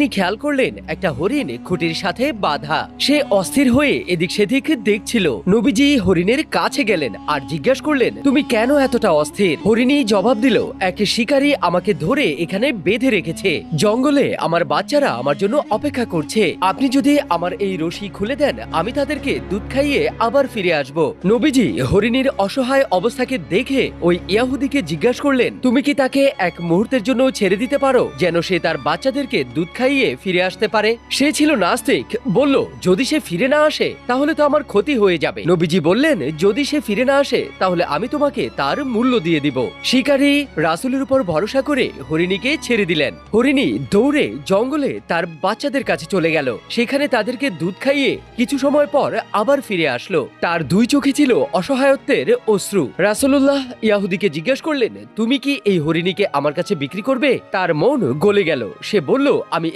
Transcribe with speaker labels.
Speaker 1: তিনি খেয়াল করলেন, একটা হরিণ খুঁটির সাথে বাঁধা। সে অস্থির হয়ে এদিক সেদিক দেখছিল। নবীজি হরিণের কাছে গেলেন আর জিজ্ঞাসা করলেন, তুমি কেন এতটা অস্থির? হরিণী জবাব দিল, এক শিকারী আমাকে ধরে এখানে বেঁধে রেখেছে। জঙ্গলে আমার বাচ্চারা আমার জন্য অপেক্ষা করছে। আপনি যদি আমার এই রশি খুলে দেন, আমি তাদেরকে দুধ খাইয়ে আবার ফিরে আসব। নবীজি হরিণীর অসহায় অবস্থাকে দেখে ওই ইয়াহুদিকে জিজ্ঞাসা করলেন, তুমি কি তাকে এক মুহূর্তের জন্য ছেড়ে দিতে পারো, যেন সে তার বাচ্চাদেরকে দুধ খাইয়ে ফিরে আসতে পারে। সে ছিল নাস্তিক। বলল, যদি সে ফিরে না আসে, তাহলে তো আমার ক্ষতি হয়ে যাবে। নবীজি বললেন, যদি সে ফিরে না আসে, তাহলে আমি তোমাকে তার মূল্য দিয়ে দিব। শিকারী রাসুলের উপর ভরসা করে হরিণীকে ছেড়ে দিলেন। হরিণী দৌড়ে জঙ্গলে তার বাচ্চাদের কাছে চলে গেল। সেখানে তাদেরকে দুধ খাইয়ে কিছু সময় পর আবার ফিরে আসলো। তার দুই চোখে ছিল অসহায়ত্বের অশ্রু। রাসুল্লাহ ইয়াহুদিকে জিজ্ঞেস করলেন, তুমি কি এই হরিণীকে আমার কাছে বিক্রি করবে? তার মন গলে গেল। সে বলল, আমি